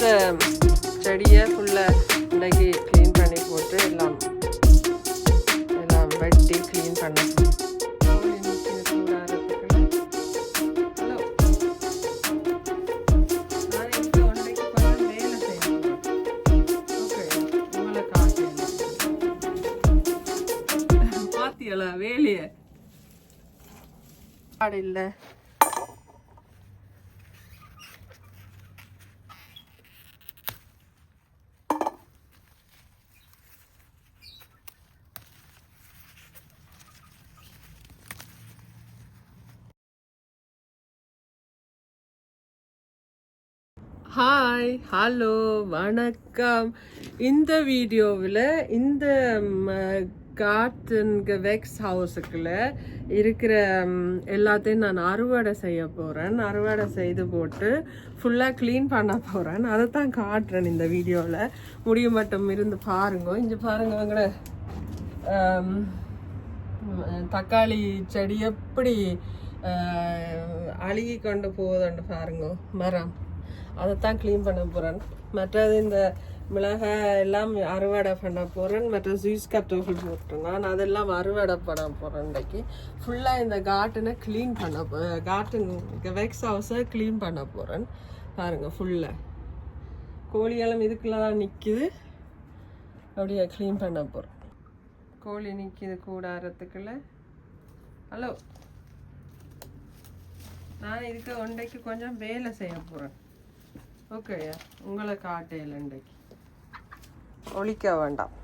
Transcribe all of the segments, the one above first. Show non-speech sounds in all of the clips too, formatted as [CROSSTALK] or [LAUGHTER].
இந்த செடியை ஃபுல்லாக இன்றைக்கி க்ளீன் பண்ணி போட்டு எல்லாம் எல்லாம் வெட்டி க்ளீன் பண்ண கோழி நிக்குது கூடாரத்துக்குள்ள. ஹலோ நான் இப்போ ஒன்றைக்கு கொஞ்சம் வேலை செய்யணும் ஓகே உங்களை காட்டுறேன் பாத்தியலா வேலையை ஆடு இல்லை ஹாய் ஹலோ வணக்கம். இந்த வீடியோவில் இந்த கார்டன்க வெக்ஸ் ஹவுஸுக்குள்ள இருக்கிற எல்லாத்தையும் நான் அறுவடை செய்ய போகிறேன் அறுவடை செய்து போட்டு ஃபுல்லாக க்ளீன் பண்ண போகிறேன் அதை தான் காட்டுறேன் இந்த வீடியோவில். முடியும் மட்டும் இருந்து பாருங்க. இங்கே பாருங்க எங்கட தக்காளி செடி எப்படி அழுகி கொண்டு போகுதுன்னு பாருங்க. மரம். அதைத்தான் க்ளீன் பண்ண போகிறேன் மற்றது இந்த மிளகாய் எல்லாம் அறுவடை பண்ண போகிறேன் மற்ற ஜூஸ் கட்டோஃபில் போட்டேன் நான் அதெல்லாம் அறுவடை பண்ண போகிறேன் இன்றைக்கி ஃபுல்லாக இந்த கார்டனை க்ளீன் பண்ண போ கார்டன் வெக்ஸ் ஹவுஸை க்ளீன் பண்ண போகிறேன் பாருங்கள் ஃபுல்லாக கோழியெல்லாம் இதுக்குள்ள தான் நிற்கிது அப்படியே க்ளீன் பண்ண போகிறேன் கோழி நிற்கிது கூடாரத்துக்குள்ள. ஹலோ நான் இதுக்கு ஒன்றைக்கு கொஞ்சம் வேலை செய்ய போகிறேன் ஓகேயா உங்களை காட்டையில் இன்றைக்கு. ஒழிக்க வேண்டாம்.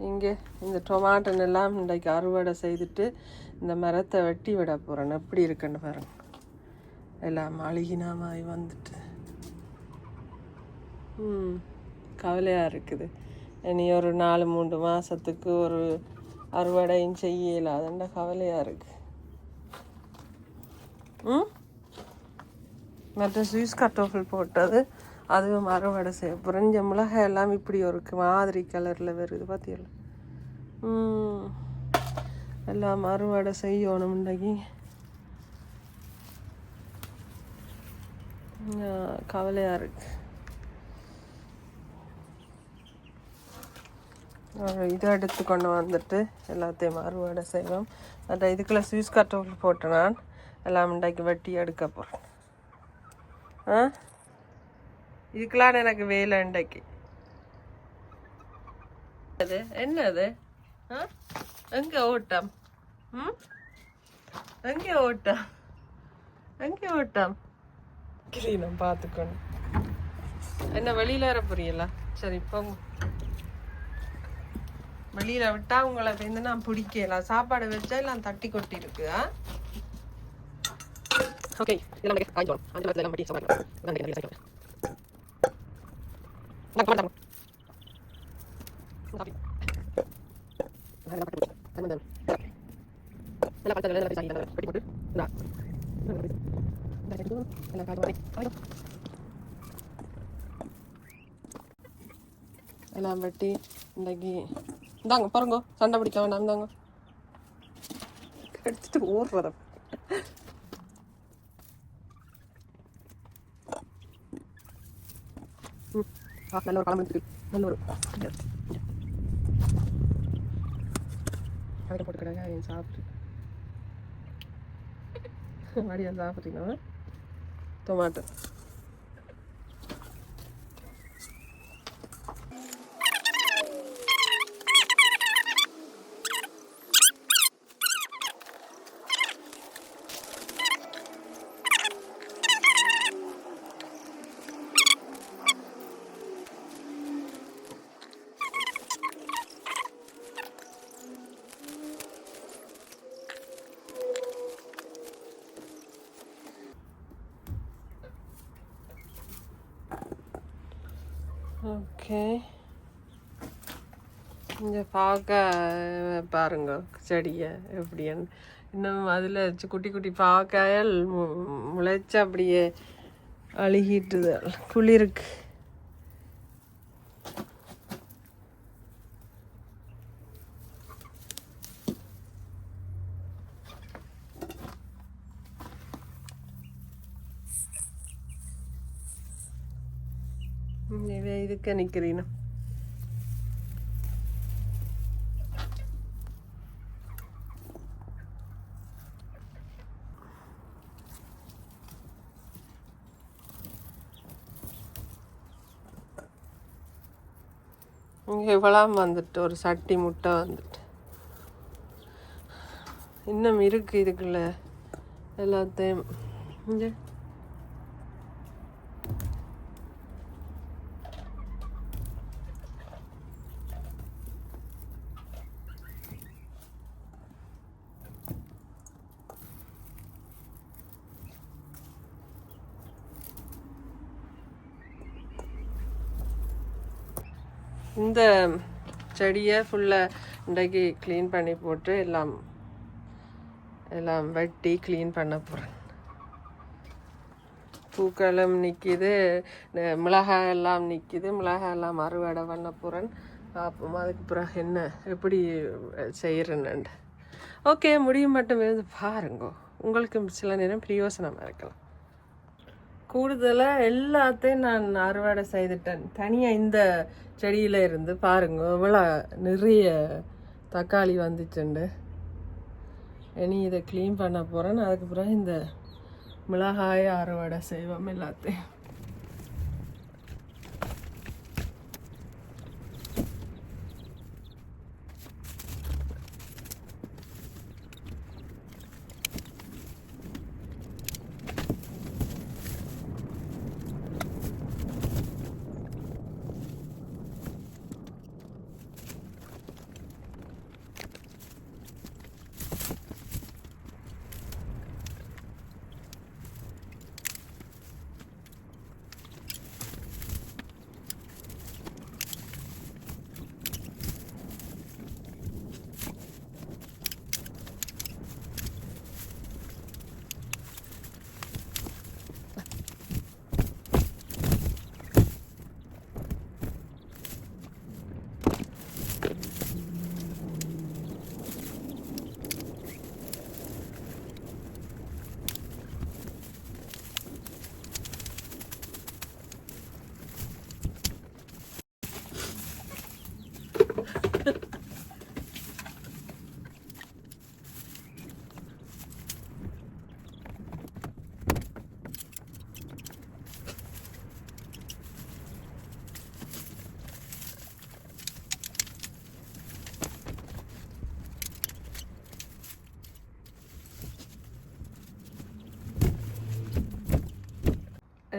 இங்கே இந்த டொமாட்டோன் எல்லாம் இன்றைக்கு அறுவடை செய்துட்டு இந்த மரத்தை வெட்டி விட போகிறேன் எப்படி இருக்குன்னு பாருங்க. எல்லாம் அழுகினாமாய் வந்துட்டு. ம் கவலையாக இருக்குது. இனி ஒரு நாலு மூன்று மாதத்துக்கு ஒரு அறுவடையும் செய்யலாதுன்ற கவலையாக இருக்குது ம்? மற்ற ஸ்வீஸ் கட்டோஃபில் போட்டது அதுவும் அறுவடை செய்ய. புரிஞ்ச மிளகாய் எல்லாம் இப்படி ஒரு மாதிரி கலரில் வருது பார்த்தீங்களா எல்லாம் அறுவடை செய்யணும் இன்றைக்கி கவலையாக இருக்கு. இதை எடுத்து கொண்டு வந்துட்டு எல்லாத்தையும் அறுவடை செய்வோம் மற்ற இதுக்குள்ளே ஸ்வீஸ் கட்டோஃபில் போட்டு நான் எல்லாம் இன்றைக்கு வெட்டி எடுக்க போகிறேன் இதுக்கெல்லாம் எனக்கு வேலை இன்றைக்கு. அது என்னது? ஆ? எங்கே ஓட்டம்? ம்? எங்கே ஓட்டம்? எங்கே ஓட்டம்? கிளீனம் பார்த்துக்கணும். என்ன வெளியில் வர புரியல சரி போங்க. வெளியில விட்டா உங்களை வந்து நான் பிடிக்கலாம் சாப்பாடு வச்சா எல்லாம் தட்டி கொட்டி இருக்கு ஆ ஓகே இதெல்லாம் நமக்கு காய்ச்சோம் அஞ்சு பத்தில் எல்லாம் பட்டி சாப்பாடு இதான் நிறைய சைக்கிள் நான் கமெண்ட் காப்பி நல்லா பட்டு சம்பந்தம் நல்லா பட்டு நல்லா பட்டி சாப்பிட்டு பட்டி போட்டு நான் எல்லாம் காய்ச்சோம் எல்லாம் வெட்டி இன்றைக்கி இந்தாங்க பாருங்க சண்டை பிடிக்க வேண்டாம் இந்தாங்க எடுத்துட்டு ஓடுறத நல்ல ஒரு குழம்பு இருக்கு நல்ல ஒரு அதில் போட்டு கிடங்க சாப்பிட்டு. மடியா சாப்பிட்டீங்கன்னா டொமாட்டோ ஓகே இங்கே பார்க்க பாருங்க செடியை எப்படின்னு. இன்னும் அதில் குட்டி குட்டி பாவக்காயல் மு- முளைச்சு அப்படியே அழுகிட்டுது குளிருக்கு. இருக்க இதுக்கு நிற்கிறீனா இங்கே இவ்வளாம் வந்துட்டு ஒரு சட்டி முட்டை வந்துட்டு. இன்னும் இருக்கு இதுக்குள்ள. எல்லாத்தையும் இங்கே. இந்த செடியை ஃபுல்லாக இன்றைக்கு க்ளீன் பண்ணி போட்டு எல்லாம் எல்லாம் வெட்டி க்ளீன் பண்ண போகிறேன் பூக்களும் நிற்கிது மிளகாய் எல்லாம் நிற்கிது மிளகாய் எல்லாம் அறுவடை பண்ண போகிறேன் பார்ப்போம் அதுக்கு பிறகு என்ன எப்படி செய்கிறேன்னு ஓகே முடியும் மட்டும் இருந்து பாருங்க. உங்களுக்கு சில நேரம் பிரயோசனமாக இருக்கலாம். கூடுதலாக எல்லாத்தையும் நான் அறுவடை செய்துட்டேன். தனியாக இந்த செடியில் இருந்து பாருங்க இவ்வளோ நிறைய தக்காளி வந்துச்சுண்டு. இனி இதை க்ளீன் பண்ண போகிறேன் அதுக்கு பிறகு இந்த மிளகாய அறுவடை செய்வோம் எல்லாத்தையும்.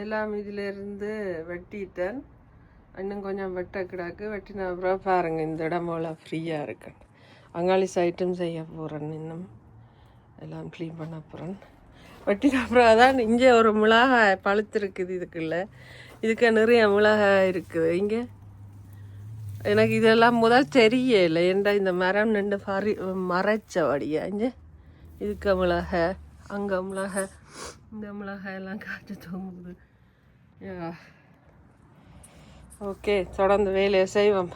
எல்லாம் இதிலிருந்து வெட்டிட்டேன். இன்னும் கொஞ்சம் வெட்ட கிடாக்கு. வெட்டின அப்புறம் பாருங்கள் இந்த இடமெல்லாம் ஃப்ரீயாக இருக்கு. அங்காளிஸ் ஐட்டம் செய்ய போகிறேன் இன்னும். எல்லாம் க்ளீன் பண்ண போகிறேன் வெட்டின அப்புறம் அதான் இங்கே ஒரு மிளகாய் பழுத்து இருக்குது இதுக்குள்ள. இதுக்கு நிறைய மிளகாய் இருக்குது. இங்கே எனக்கு இதெல்லாம் முதல் தெரியலை. ஏன்டா இந்த மரம் நின்று பறி மறைச்ச வடியா இங்கே இதுக்கு மிளகாய் அங்கே மிளகாய் இந்த மிளகாய் எல்லாம் காய்ச்சி தூங்குது. ஓகே தொடர்ந்து வேலையை செய்வோம்.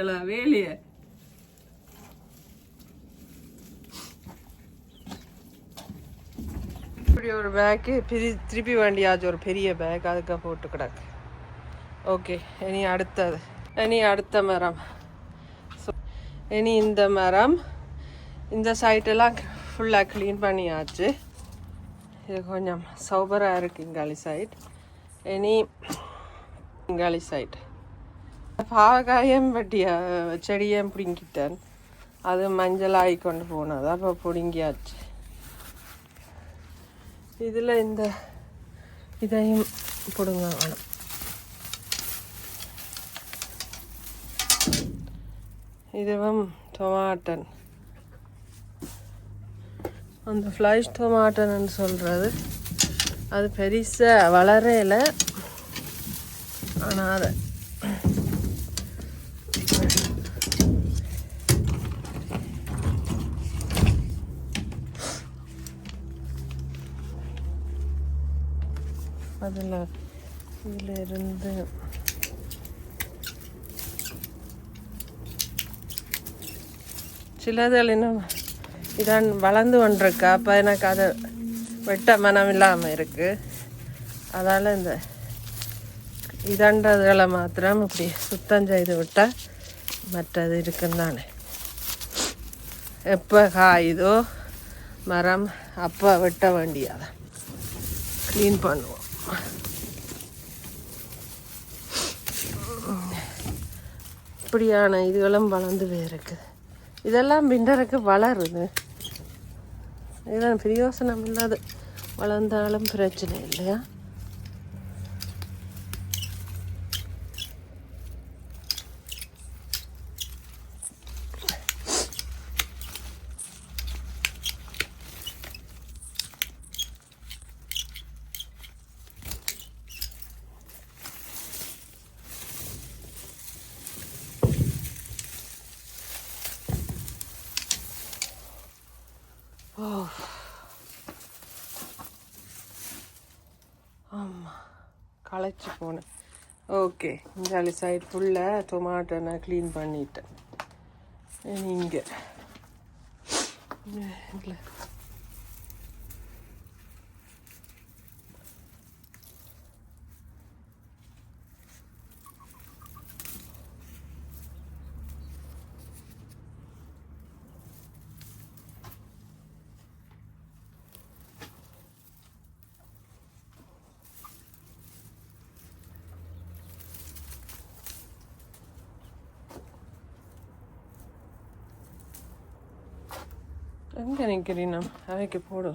எல்லாம் வேலைய. இப்படி ஒரு பேக்கு பிரி திருப்பி வண்டியாச்சு ஒரு பெரிய பேக் அதுக்காக போட்டு கிடக்கு. ஓகே இனி அடுத்தது. இனி அடுத்த மரம். இனி இந்த மரம். இந்த சைட்டெல்லாம் ஃபுல்லாக க்ளீன் பண்ணியாச்சு. இது கொஞ்சம் சௌபராக இருக்குது இங்காலி சைட் இனி இங்காலி சைட் பாவக்காயும் வெட்டிய செடியை பிடுங்கிட்டேன். அது மஞ்சளாகி கொண்டு போனது. அப்போ பிடுங்கியாச்சு. இதில் இந்த இதையும் பிடுங்க வேணும். இதுவும் டொமாட்டன் அந்த ஃப்ளைஷ் டொமாட்டன்னு சொல்கிறது அது பெருசாக வளரையில் ஆனால் அதை அதில் இதில் இருந்து. சிலதில் இன்னும் இதான் வளர்ந்து கொண்டிருக்கு. அப்போ எனக்கு அது வெட்ட மனம் இல்லாமல் இருக்குது அதால் இந்த இதண்டதுகளை மாத்திரம் இப்படி சுத்தம் செய்து விட்டால் மற்றது இருக்குன்னு தானே. எப்போ காயுதோ மரம் அப்போ வெட்ட வேண்டியதான் க்ளீன் பண்ணுவோம். இப்படியான இதுகளும் வளர்ந்து இருக்குது இதெல்லாம் பிண்டருக்கு வளருது. இதெல்லாம் பிரயோசனம் இல்லாது வளர்ந்தாலும் பிரச்சனை இல்லையா? களைச்சி போனேன். ஓகே ஜாலி சைடு ஃபுல்லாக டொமாட்டோ நான் க்ளீன் பண்ணிட்டேன். நீங்கள் இல்லை எங்கே நிற்கிறீனா அவைக்கு போடு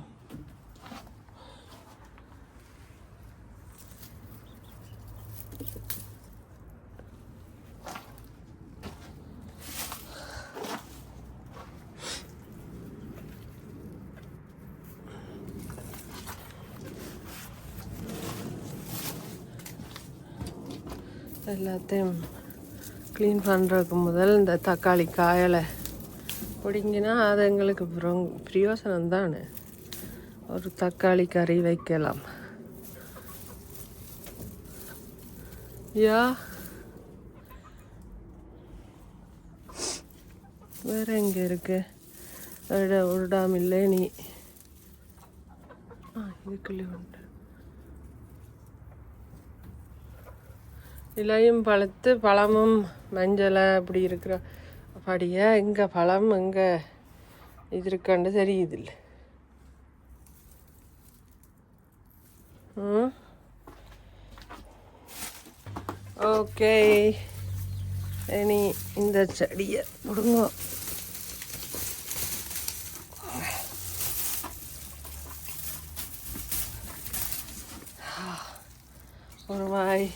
எல்லாத்தையும் க்ளீன் பண்ணுறதுக்கு முதல் இந்த தக்காளி காயலை பிடிங்கினா அது எங்களுக்கு பிரயோசனம் தானே ஒரு தக்காளி கறி வைக்கலாம். யா? வேற எங்க இருக்கு? விட இல்லை நீ. ஆ இதுக்குள்ளே உண்டு. இலையும் பழுத்து பழமும் மஞ்சளை அப்படி இருக்கிற அப்படியே எங்கே பழம் எங்கே? இது இருக்கான்னு தெரியுதில்ல. ம்? ஓகே. இனி இந்த செடியை விடுங்க ஒரு வாய்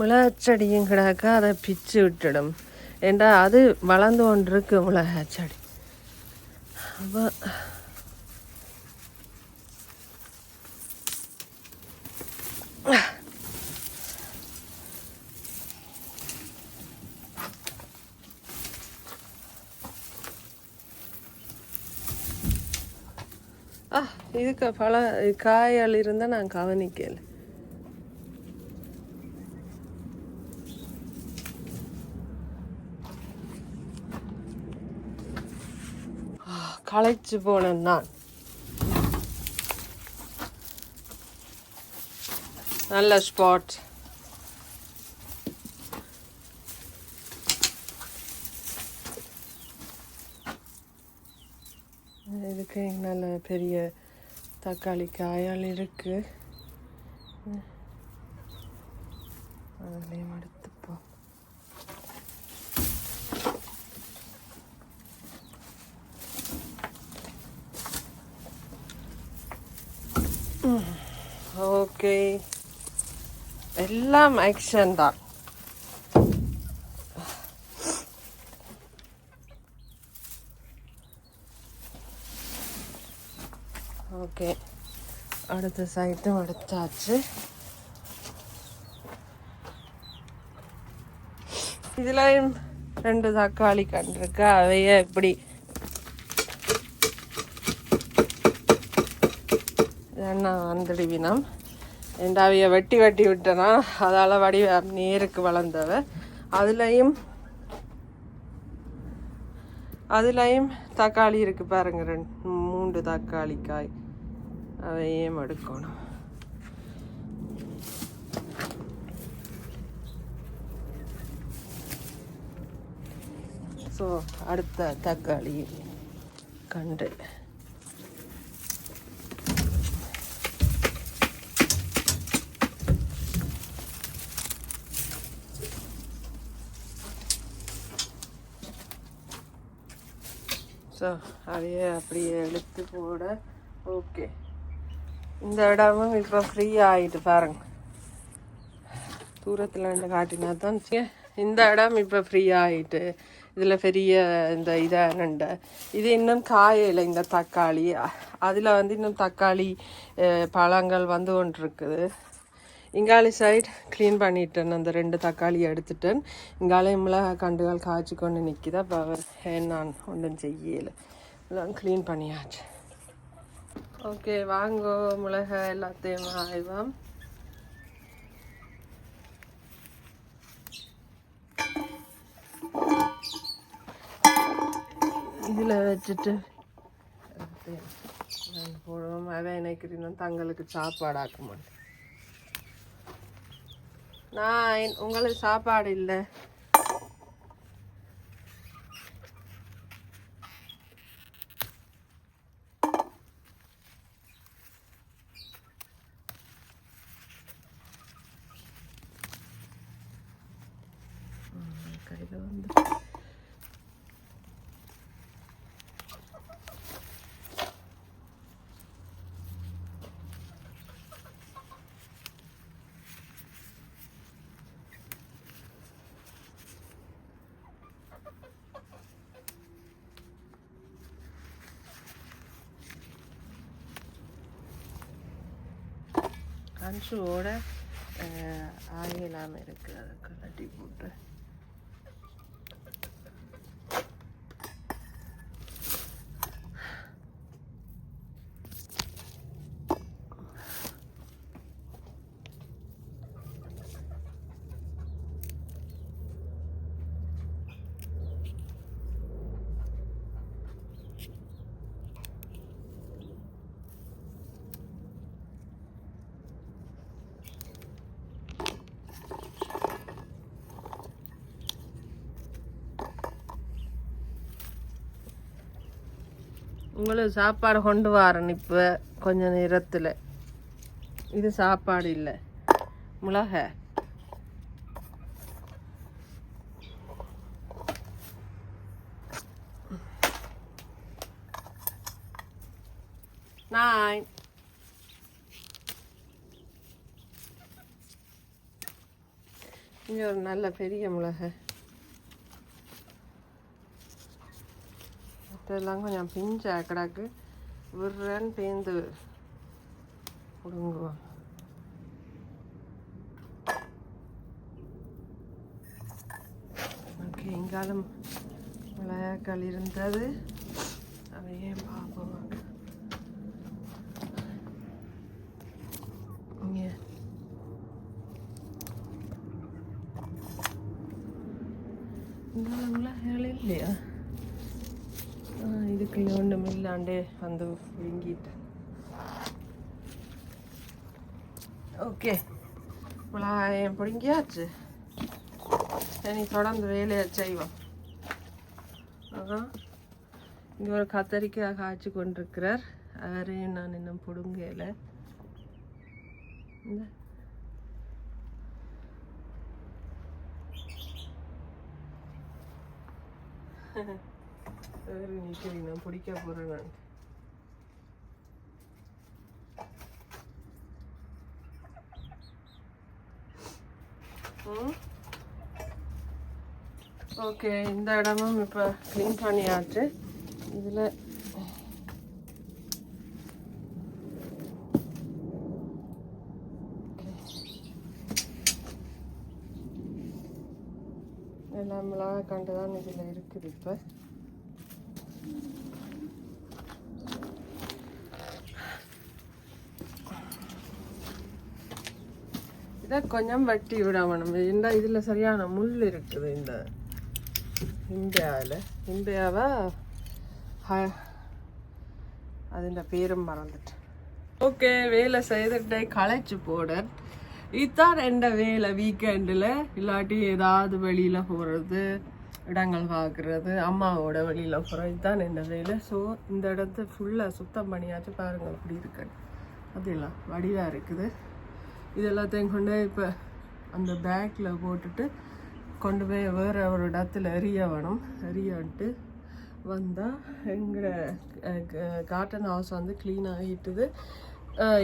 மிளகாச்சடியும் கிடக்க அதை பிச்சு விட்டுடும். ஏண்டா அது வளர்ந்து கொண்டிருக்கு மிளகாச்செடி அப்போ இதுக்கு பல காயால் இருந்தால் நான் கவனிக்கலை. களைச்சு போனேன் நான். நல்ல ஸ்பாட் இதுக்கு நல்ல பெரிய தக்காளி காயால் இருக்குது அதுலேயும் அடுத்து ஓகே எல்லாம் ஆக்ஷன் தான். ஓகே அடுத்த சைட்டும் அடுத்தாச்சு. இதுலையும் ரெண்டு தக்காளி கண்டிருக்கு. அவைய எப்படி என்ன வந்துடுவினம். ரெண்டாவிய வெட்டி வெட்டி விட்டனா அதால் வடி நேருக்கு வளர்ந்தவ. அதுலேயும் அதுலேயும் தக்காளி இருக்கு பாருங்க ரெண்டு மூன்று தக்காளி காய் அவையும் எடுக்கணும். ஸோ அடுத்த தக்காளி கண்டு ஸோ அதையே அப்படியே எடுத்து போட. ஓகே இந்த இடமும் இப்போ ஃப்ரீ ஆகிட்டு பாருங்க. தூரத்தில் இருந்து காட்டினா தான் சரி. இந்த இடம் இப்போ ஃப்ரீ ஆகிட்டு இதில் பெரிய இந்த இதானண்ட இது இன்னும் காயலை இந்த தக்காளி. அதில் வந்து இன்னும் தக்காளி பழங்கள் வந்து கொண்டு இருக்குது. இங்காலி சைட் க்ளீன் பண்ணிட்டேன். அந்த ரெண்டு தக்காளி எடுத்துட்டேன் இங்காலையும் மிளகா கண்டுகள் காய்ச்சி கொண்டு நிற்கிதா அப்போ நான் ஒன்றும் செய்யலை. எல்லாம் க்ளீன் பண்ணியாச்சு. ஓகே வாங்கோ மிளகா எல்லாத்தையும் ஆய்வோம். இதில் வச்சுட்டு போடுவோம். அதை நினைக்கிறேன் தங்களுக்கு சாப்பாடு ஆக்க மாட்டேன் நான் உங்களுக்கு சாப்பாடு இல்லை கையில் வந்து அன்ஷுவோட ஆயிலாமல் இருக்குது அதை கலட்டி போட்டு. உங்களுக்கு சாப்பாடு கொண்டு வரேன் இப்போ கொஞ்ச நேரத்தில். இது சாப்பாடு இல்லை. மிளகை. நான் இங்கே ஒரு நல்ல பெரிய மிளகை. மற்றெல்லாம் கொஞ்சம் பிஞ்சா கிடக்கு விடுறேன்னு பேந்து பிடுங்குவோம். ஓகே இங்காலும் மிளகாக்கள் இருந்தது. அதையே பார்ப்போம். வாங்க. இங்கே இங்கால இல்லையா? வீட்டில் ஒன்றும் இல்லாண்டே வந்து விழுங்கிட்டேன் ஓகே. மிளகாயம் பிடுங்கியாச்சு? சரி தொடர்ந்து வேலையை செய்வோம் அதான். இங்கே ஒரு கத்தரிக்காய் காய்ச்சி கொண்டிருக்கிறார். அவரையும் நான் இன்னும் பிடுங்கல. இந்த. Ha [LAUGHS] ha. வேறு நிற்கிறீங்க நான் பிடிக்க போகிறேன் நான் ஓகே இந்த இடமும் இப்போ க்ளீன் பண்ணியாச்சு. இதில் எல்லாம் மிளகாய் கண்டு தான் இதில் இருக்குது இப்போ. இதை கொஞ்சம் வெட்டி விடணும் இந்த இதில் சரியான முள் இருக்குது இந்த இந்தியாவில் இந்தியாவை அதுண்ட பேரும் மறந்துட்டு ஓகே வேலை செய்துட்டே களைச்சு போட. இதுதான் எந்த வேலை வீக்கெண்டில் இல்லாட்டி ஏதாவது வெளியில் போகிறது இடங்கள் பார்க்குறது அம்மாவோட வெளியில் போகிறோம் இதுதான் எந்த வேலை? ஸோ இந்த இடத்த ஃபுல்லாக சுத்தம் பண்ணியாச்சும் பாருங்கள் அப்படி இருக்கு. அதெல்லாம் வடிவாக இருக்குது. இது எல்லாத்தையும் கொண்டு போய் இப்போ அந்த பேக்கில் போட்டுட்டு கொண்டு போய் வேறு ஒரு இடத்துல எரிய வேணும். எரியன்ட்டு வந்தால் எங்கள் காட்டன் ஹவுஸ் வந்து க்ளீன் ஆகிட்டுது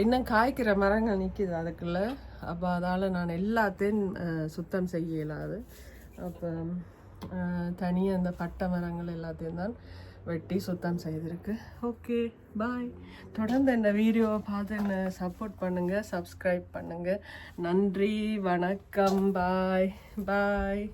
இன்னும் காய்க்கிற மரங்கள் நிற்கிது அதுக்குள்ளே. அப்போ அதால் நான் எல்லாத்தையும் சுத்தம் செய்ய இயலாது அப்போ தனியாக அந்த பட்டை மரங்கள் எல்லாத்தையும் தான் வெட்டி சுத்தம் செய்திருக்கு. Okay bye. தொடர்ந்து இந்த வீடியோவை பார்த்து என்ன சப்போர்ட் பண்ணுங்கள் சப்ஸ்கிரைப் பண்ணுங்கள் நன்றி வணக்கம் பாய். பாய்.